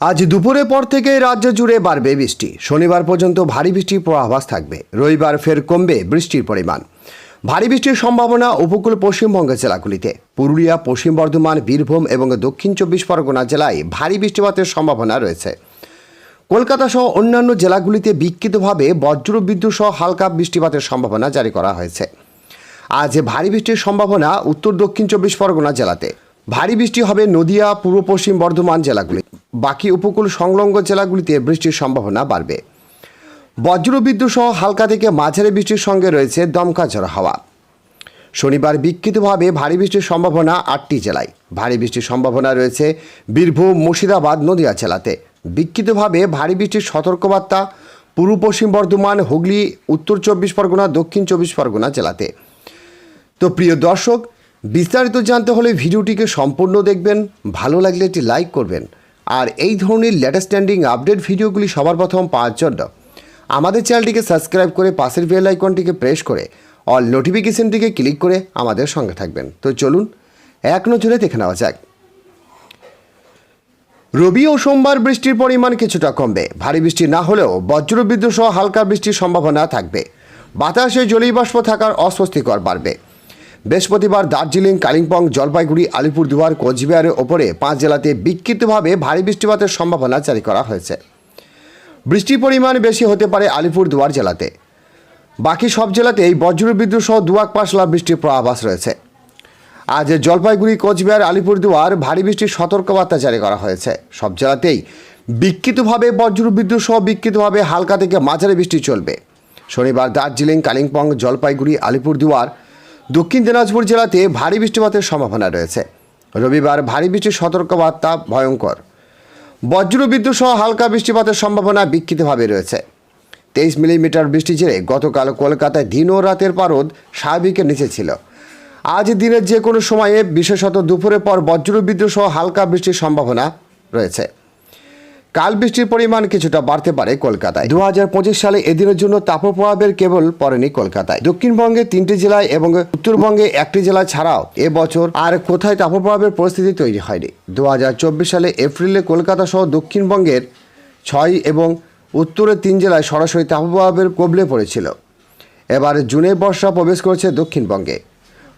আজ দুপুরের পর থেকে রাজ্য জুড়ে বাড়বে বৃষ্টি। শনিবার পর্যন্ত ভারী বৃষ্টির পূর্বাভাস থাকবে। রবিবার ফের কমবে বৃষ্টির পরিমাণ। ভারী বৃষ্টির সম্ভাবনা উপকূল পশ্চিমবঙ্গের জেলাগুলিতে। পুরুলিয়া, পশ্চিম বর্ধমান, বীরভূম এবং দক্ষিণ চব্বিশ পরগনা জেলায় ভারী বৃষ্টিপাতের সম্ভাবনা রয়েছে। কলকাতা সহ অন্যান্য জেলাগুলিতে বিক্ষিপ্তভাবে বজ্র বিদ্যুৎ সহ হালকা বৃষ্টিপাতের সম্ভাবনা জারি করা হয়েছে। আজ ভারী বৃষ্টির সম্ভাবনা উত্তর দক্ষিণ চব্বিশ পরগনা জেলাতে। ভারী বৃষ্টি হবে নদিয়া, পূর্ব পশ্চিম বর্ধমান জেলাগুলি বাকি উপকূল সংলগ্ন জেলাগুলিতে বৃষ্টির সম্ভাবনা বাড়বে। বজ্রবিদ্যুৎ সহ হালকা থেকে মাঝারি বৃষ্টির সঙ্গে রয়েছে দমকা ঝড় হাওয়া। শনিবার বিক্ষিপ্তভাবে ভারী বৃষ্টির সম্ভাবনা আটটি জেলায়। ভারী বৃষ্টির সম্ভাবনা রয়েছে বীরভূম, মুর্শিদাবাদ, নদিয়া জেলাতে। বিক্ষিপ্তভাবে ভারী বৃষ্টির সতর্কবার্তা পূর্ব পশ্চিম বর্ধমান, হুগলি, উত্তর চব্বিশ পরগনা, দক্ষিণ চব্বিশ পরগনা জেলাতে। তো প্রিয় দর্শক, বিস্তারিত জানতে হলে ভিডিওটিকে সম্পূর্ণ দেখবেন, ভালো লাগলে একটি লাইক করবেন। আর এই ধরনের লেটেস্ট স্ট্যান্ডিং আপডেট ভিডিওগুলি সবার প্রথম পাওয়ার জন্য আমাদের চ্যানেলটিকে সাবস্ক্রাইব করে পাশের বেল আইকনটিকে প্রেস করে অল নোটিফিকেশনটিকে ক্লিক করে আমাদের সঙ্গে থাকবেন। তো চলুন, এক নজরে দেখে নেওয়া যাক। রবি ও সোমবার বৃষ্টির পরিমাণ কিছুটা কমবে। ভারী বৃষ্টি না হলেও বজ্রবিদ্যুৎ সহ হালকা বৃষ্টির সম্ভাবনা থাকবে। বাতাসে জলীয়বাষ্প থাকার অস্বস্তিকর বাড়বে। বৃহস্পতিবার দার্জিলিং, কালিম্পং, জলপাইগুড়ি, আলিপুরদুয়ার, কোচবিহারের ওপরে পাঁচ জেলাতে বিক্ষিপ্তভাবে ভারী বৃষ্টিপাতের সম্ভাবনা জারি করা হয়েছে। বৃষ্টির পরিমাণ বেশি হতে পারে আলিপুরদুয়ার জেলাতে। বাকি সব জেলাতে জেলাতেই বজ্রবিদ্যুৎ সহ দুয়াক পাশলা বৃষ্টির পূর্বাভাস রয়েছে। আজ জলপাইগুড়ি, কোচবিহার, আলিপুরদুয়ার ভারী বৃষ্টির সতর্কবার্তা জারি করা হয়েছে। সব জেলাতেই বিক্ষিপ্তভাবে বজ্রবিদ্যুৎ সহ বিক্ষিপ্তভাবে হালকা থেকে মাঝারি বৃষ্টি চলবে। শনিবার দার্জিলিং, কালিম্পং, জলপাইগুড়ি, আলিপুরদুয়ার দক্ষিণ দিনাজপুর জেলাতে ভারী বৃষ্টিপাতের সম্ভাবনা রয়েছে। রবিবার ভারী বৃষ্টির সতর্কবার্তা ভয়ঙ্কর। বজ্রবিদ্যুৎ সহ হালকা বৃষ্টিপাতের সম্ভাবনা বিক্ষিতভাবে রয়েছে। তেইশ মিলিমিটার বৃষ্টি জেরে গতকাল কলকাতায় দিন ও রাতের পারদ স্বাভাবিকের নিচে ছিল। আজ দিনের যে কোনো সময়ে বিশেষত দুপুরের পর বজ্রবিদ্যুৎ সহ হালকা বৃষ্টির সম্ভাবনা রয়েছে। কাল বৃষ্টির পরিমাণ কিছুটা বাড়তে পারে কলকাতায়। দু হাজার পঁচিশ সালে এদিনের জন্য তাপপ্রভাবের কেবল পড়েনি কলকাতায়। দক্ষিণবঙ্গে তিনটি জেলায় এবং উত্তরবঙ্গে একটি জেলা ছাড়াও এবছর আর কোথায় তাপপ্রবাহের পরিস্থিতি তৈরি হয়নি। দু হাজার চব্বিশ সালে এপ্রিলে কলকাতা সহ দক্ষিণবঙ্গের ছয় এবং উত্তরের তিন জেলায় সরাসরি তাপপ্রবাহের কবলে পড়েছিল। এবার জুনে বর্ষা প্রবেশ করেছে দক্ষিণবঙ্গে।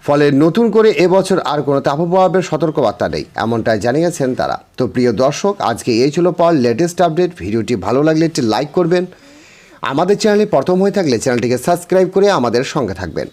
ফলে নতুন করে এবছর আর কোনো তাপপ্রবাহের সতর্কবার্তা নেই, এমনটাই জানিয়েছেন তারা। তো প্রিয় দর্শক, আজকে এই ছিল পাওয়ার লেটেস্ট আপডেট ভিডিওটি ভালো লাগলে একটি লাইক করবেন। আমাদের চ্যানেলে প্রথম হয়ে থাকলে চ্যানেলটিকে সাবস্ক্রাইব করে আমাদের সঙ্গে থাকবেন।